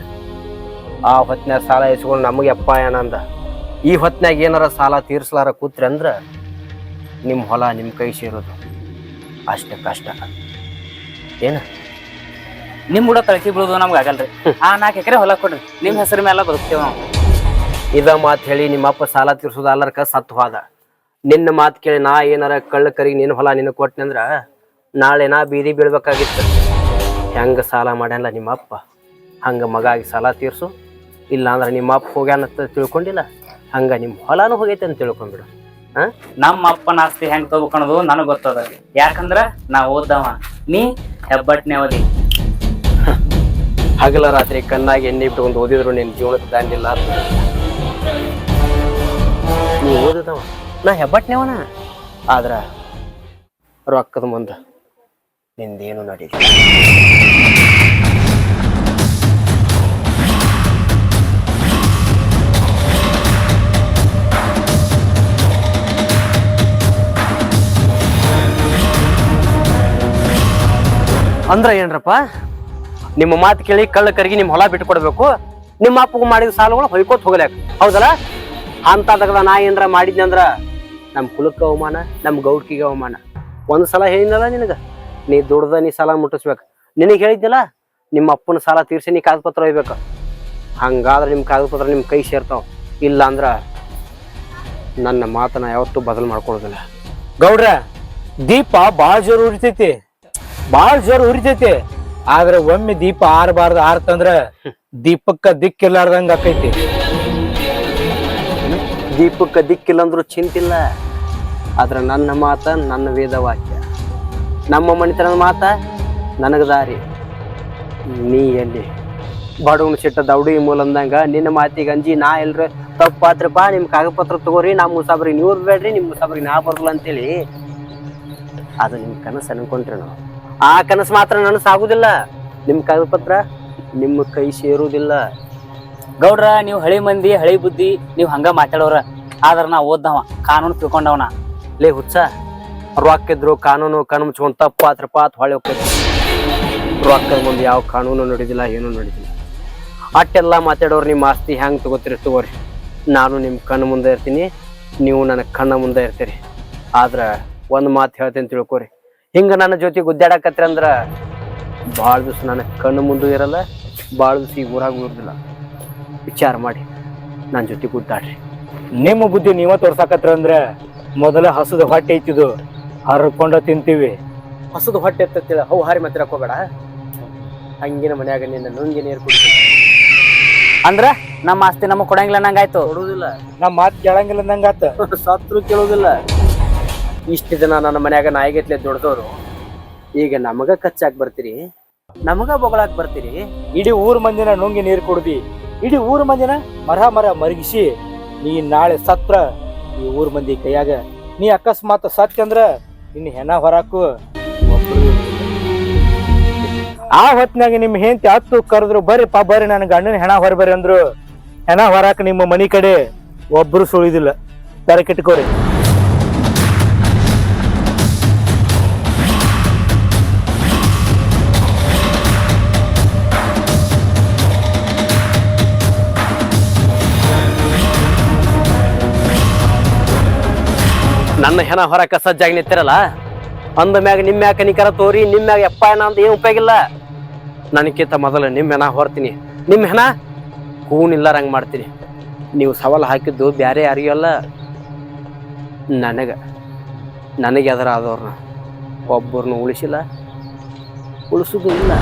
ಆ ಹೊತ್ನ್ಯಾಗ ಸಾಲ ಇಸ್ಕೊಂಡು ನಮಗೆ ಯಪ್ಪ ಏನಂದ ಈ ಹೊತ್ನ್ಯಾಗ ಏನಾರ ಸಾಲ ತೀರ್ಸಲಾರ ಕೂತ್ರಿ ಅಂದ್ರ ನಿಮ್ಮ ಹೊಲ ನಿಮ್ಮ ಕೈ ಸೇರೋದು ಅಷ್ಟೇ ಕಷ್ಟ. ಏನ? ನಿಮ್ ಕೂಡ ತಳಕಿ ಬೀಳೋದು ನಮ್ಗೆ ಆಗಲ್ರಿ. ಆ ನಾಲ್ಕು ಎಕರೆ ಹೊಲ ಕೊಡ್ರಿ. ನಿಮ್ಮ ಹೆಸರು ಮೇಲೆ ಬದುಕ್ತೇವ್ ನಾವು. ಇದ ಮಾತು ಹೇಳಿ ನಿಮ್ಮಪ್ಪ ಸಾಲ ತೀರ್ಸೋದು ಅಲ್ಲರ್ಕ ಸತ್ತು ಹೋದ ನಿನ್ನ ಮಾತು ಕೇಳಿ ನಾ ಏನಾರ ಕಳ್ಳ ಕರಿ ನಿನ್ನ ಹೊಲ ನಿನ್ನ ಕೊಟ್ಟನಂದ್ರ ನಾಳೆ ನಾ ಬೀದಿ ಬೀಳ್ಬೇಕಾಗಿತ್ತು. ಹೆಂಗ ಸಾಲ ಮಾಡ್ಯಾನಲ್ಲ ನಿಮ್ಮಪ್ಪ? ಹಂಗ ಮಗ ಆಗಿ ಸಾಲ ತೀರ್ಸು? ಇಲ್ಲ ಅಂದ್ರೆ ನಿಮ್ಮ ಅಪ್ಪ ಹೋಗ್ಯಾನಂತ ತಿಳ್ಕೊಂಡಿಲ್ಲ? ಹಂಗ ನಿಮ್ಮ ಹೊಲಾನು ಹೋಗೈತೆ ಅಂತ ತಿಳ್ಕೊಂಡ್ಬಿಡು. ಹಾಂ ನಮ್ಮ ಅಪ್ಪನ ಆಸ್ತಿ ಹೆಂಗ್ ತಗೋಕೊಂಡು ನನಗ್ ಗೊತ್ತದ. ಯಾಕಂದ್ರ ನಾ ಓದ್ದವ. ನೀ ಹೆಬ್ಬಟ್ನೆ ಅವಧಿ ಹಗಲ ರಾತ್ರಿ ಕಣ್ಣಾಗಿ ಎಣ್ಣೆ ಇಟ್ಕೊಂಡು ಓದಿದ್ರು ನಿನ್ನ ಜೀವನದ ದಾಂಡಿಲ್ಲ. ನೀ ಓದಿದವ? ನಾ ಹೆಬ್ಬಟ್ನೇವನ? ಆದ್ರ ರೊಕ್ಕದ ಮುಂದೆ ನಿಂದೇನು ನಡೀಲಿ. ಅಂದ್ರ ಏನ್ರಪ್ಪ? ನಿಮ್ಮ ಮಾತು ಕೇಳಿ ಕಳ್ಳ ಕರಿಗೆ ನಿಮ್ಮ ಹೊಲ ಬಿಟ್ಟು ಕೊಡ್ಬೇಕು ನಿಮ್ಮ ಅಪ್ಪಗೂ ಮಾಡಿದ ಸಾಲಗಳು ಹೊಯ್ಕೋತ್ ಹೋಗ್ಲಾಕ. ಹೌದಲ್ಲ? ಅಂತದಾಗ ನಾ ಏನ್ರ ಮಾಡಿದ್ನಂದ್ರ ನಮ್ಮ ಕುಲಕ್ಕೆ ಅವಮಾನ ನಮ್ಮ ಗೌಡ್ಕಿಗೆ ಅವಮಾನ. ಒಂದು ಸಲ ಹೇಳಿದ್ನಲ್ಲ ನಿನಗ? ನೀ ದುಡ್ದ ನೀ ಸಾಲ ಮುಟ್ಟಿಸ್ಬೇಕು. ನಿನಗೆ ಹೇಳಿದ್ನಲ್ಲ, ನಿಮ್ಮ ಅಪ್ಪನ ಸಾಲ ತೀರ್ಸಿ ನೀ ಕಾಗದ ಪತ್ರ ಒಯ್ಬೇಕು. ಹಂಗಾದ್ರೆ ನಿಮ್ಮ ಕಾಗದ ಪತ್ರ ನಿಮ್ಮ ಕೈ ಸೇರ್ತಾವ. ಇಲ್ಲ ಅಂದ್ರ ನನ್ನ ಮಾತನ್ನ ಯಾವತ್ತೂ ಬದಲು ಮಾಡ್ಕೊಳ್ಳೋದಿಲ್ಲ ಗೌಡ್ರ, ದೀಪ ಬಾಳ ಜೋರು ಉರಿತೈತಿ. ಬಾಳ ಜೋರು ಉರಿತೈತಿ. ಆದ್ರೆ ಒಮ್ಮೆ ದೀಪ ಆರಬಾರ್ದು ಆರ್ತಂದ್ರ ದೀಪಕ್ಕ ದಿಕ್ಕಿರ್ಲಾರ್ದಂಗ ಆಕೈತಿ. ದೀಪಕ್ಕೆ ದಿಕ್ಕಿಲ್ಲ ಅಂದ್ರೂ ಚಿಂತಿಲ್ಲ. ಆದ್ರೆ ನನ್ನ ಮಾತ, ನನ್ನ ವೇದವಾಕ್ಯ. ನಮ್ಮ ಮಣಿತನದ ಮಾತ, ನನಗೆ ದಾರಿ. ನೀ ಎಲ್ಲಿ? ಬಡವನ ಸಿಟ್ಟ ದೌಡಿ ಮೂಲ ಅಂದಂಗ ನಿನ್ನ ಮಾತಿಗೆ ಅಂಜಿ, ನಾ ಎಲ್ರ ತಪ್ಪಾತ್ರಪ್ಪ ನಿಮ್ ಕಾಗದ ಪತ್ರ ತಗೋರಿ ನಮ್ಮ ಮುಸಾಬ್ರಿಗೆ ನೀವು ಬೇಡ್ರಿ ನಿಮ್ಮ ಮುಸಾಬ್ರಿಗೆ ನಾ ಬರಲ್ಲ ಅಂತೇಳಿ. ಅದು ನಿಮ್ಮ ಕನಸು ಅನ್ಕೊಂಡ್ರಿ ನಾವು. ಆ ಕನಸು ಮಾತ್ರ ನನಸು ನಿಮ್ಮ ನಿಮ್ ಕಾಗದ ಪತ್ರ ನಿಮ್ಮ ಕೈ ಸೇರುವುದಿಲ್ಲ ಗೌಡ್ರ, ನೀವು ಹಳಿ ಮಂದಿ, ಹಳಿ ಬುದ್ಧಿ, ನೀವು ಹಂಗ ಮಾತಾಡೋರ. ಆದ್ರ ನಾ ಓದ್ದವ, ಕಾನೂನು ತಿಳ್ಕೊಂಡವನ. ಲೇ ಹುಚ್ಚ. ರೊಕ್ಕಿದ್ರು ಕಾನೂನು, ಕಣ್ಣು ಮುಚ್ಕೊಂಡ್ ತಪ್ಪು ಆತ್ರ ಪಾತ್ ಹೊಳೆ ಹೋಗ್ತೈತಿ. ರೊಕ್ಕದ ಮುಂದೆ ಯಾವ ಕಾನೂನು ನಡೀದಿಲ್ಲ, ಏನೂ ನೋಡಿದಿಲ್ಲ. ಅಟ್ಟೆಲ್ಲ ಮಾತಾಡೋರು ನಿಮ್ಮ ಆಸ್ತಿ ಹೆಂಗ್ ತಗೋತೀರಿ ತಗೋರಿ. ನಾನು ನಿಮ್ಮ ಕಣ್ಣು ಮುಂದೆ ಇರ್ತೀನಿ, ನೀವು ನನ್ನ ಕಣ್ಣ ಮುಂದೆ ಇರ್ತೀರಿ. ಆದ್ರೆ ಒಂದು ಮಾತು ಹೇಳ್ತೀನಿ ತಿಳ್ಕೊರಿ. ಹಿಂಗೆ ನನ್ನ ಜೊತೆ ಗುದ್ದಾಡಕತ್ರಿ ಅಂದ್ರ ಭಾಳ ದಿವ್ಸ ನನ್ನ ಕಣ್ಣು ಮುಂದೂ ಇರಲ್ಲ ಭಾಳ ದಿವ್ಸ ಈ ಊರಾಗ ಇರೋದಿಲ್ಲ. ವಿಚಾರ ಮಾಡಿ. ನನ್ನ ಜೊತೆ ಗುದ್ದಾಡ್ರಿ ನಿಮ್ಮ ಬುದ್ಧಿ ನೀವ ತೋರ್ಸಾಕತ್ರ ಅಂದ್ರೆ ಮೊದಲ ಹಸದ ಹೊಟ್ಟೆ ಐತಿದು. ಹರ್ಕೊಂಡ ತಿಂತೀವಿ. ಹಸದ ಹೊಟ್ಟೆ ಎತ್ತತ್ತಿಲ್ಲ. ಹೌ ಹಾರಿ ಮತ್ತೆ ಹೋಗಬೇಡ. ಹಂಗಿನ ಮನ್ಯಾಗ ನಿನ್ನ ನುಂಗಿ ನೀರು ಕುಡಿತೀನಿ. ಅಂದ್ರ ನಮ್ಮ ಆಸ್ತಿ ನಮಗ್ ಕೊಡಂಗಿಲ್ಲ ನಂಗಾಯ್ತು ಕೊಡುವುದಿಲ್ಲ ನಮ್ಮ ಮಾತು ಕೇಳಂಗಿಲ್ಲ ನಂಗಾತ ಸತ್ರು ಕೇಳುವುದಿಲ್ಲ ಇಷ್ಟು ದಿನ ನನ್ನ ಮನ್ಯಾಗ ನಾಯಿಗೆಟ್ಲೆ ದುಡ್ದವ್ರು ಈಗ ನಮಗ ಕಚ್ಚಾಕ್ ಬರ್ತೀರಿ ನಮಗ ಬೊಗಳಾಕ್ ಬರ್ತೀರಿ. ಇಡೀ ಊರ್ ಮಂದಿನ ನುಂಗಿ ನೀರು ಕುಡ್ದಿ. ಇಡೀ ಊರು ಮಂದಿನ ಮರ ಮರ ಮರಗಿಸಿ, ನೀ ನಾಳೆ ಸತ್ರ ಈ ಊರು ಮಂದಿ ಕೈಯಾಗ, ನೀ ಅಕಸ್ಮಾತ್ ಸತ್ಯ ಅಂದ್ರ ನಿನ್ನ ಹೆಣ ಹೊರಾಕು ಆ ಹೊತ್ತಿನಾಗ ನಿಮ್ಮ ಹೆಂಡತಿ ಹತ್ತು ಕರೆದ್ರು ಬರ್ರಿ ಪಾ ಬರ್ರಿ ನನ್ನ ಗಂಡನ ಹೆಣ ಹೊರಬರ್ರಿ ಅಂದ್ರು. ಹೆಣ ಹೊರಾಕ ನಿಮ್ಮ ಮನಿ ಕಡೆ ಒಬ್ರು ಸುಳಿದಿಲ್ಲ. ತರಕಿಟ್ಕೋರಿ ನನ್ನ ಹೆಣ ಹೊರಕ ಸಜ್ಜಾಗಿ ನಿಂತಿರಲ್ಲ? ಅಂದ ಮ್ಯಾಗ ನಿಮ್ಮ ಮ್ಯಾಗ ನಿಖರ ತೋರಿ, ನಿಮ್ಮ ಮ್ಯಾಗ ಎಪ್ಪ ಹೆಣ ಅಂತ ಏನು ಉಪಯೋಗಿಲ್ಲ ನನಗಿಂತ ಮೊದಲು ನಿಮ್ಮ ಹೆಣ ಹೊರ್ತೀನಿ. ನಿಮ್ಮ ಹೆಣ? ಹೂನಿಲ್ಲಾರಂಗ್ ಮಾಡ್ತೀನಿ. ನೀವು ಸವಾಲು ಹಾಕಿದ್ದು ಬೇರೆ ಯಾರಿಗೂ ಅಲ್ಲ. ನನಗೆ ನನಗೆ ಅದರ ಆದವ್ರನ್ನ ಒಬ್ಬರನ್ನ ಉಳಿಸಿಲ್ಲ ಉಳಿಸೋದು ಇಲ್ಲ.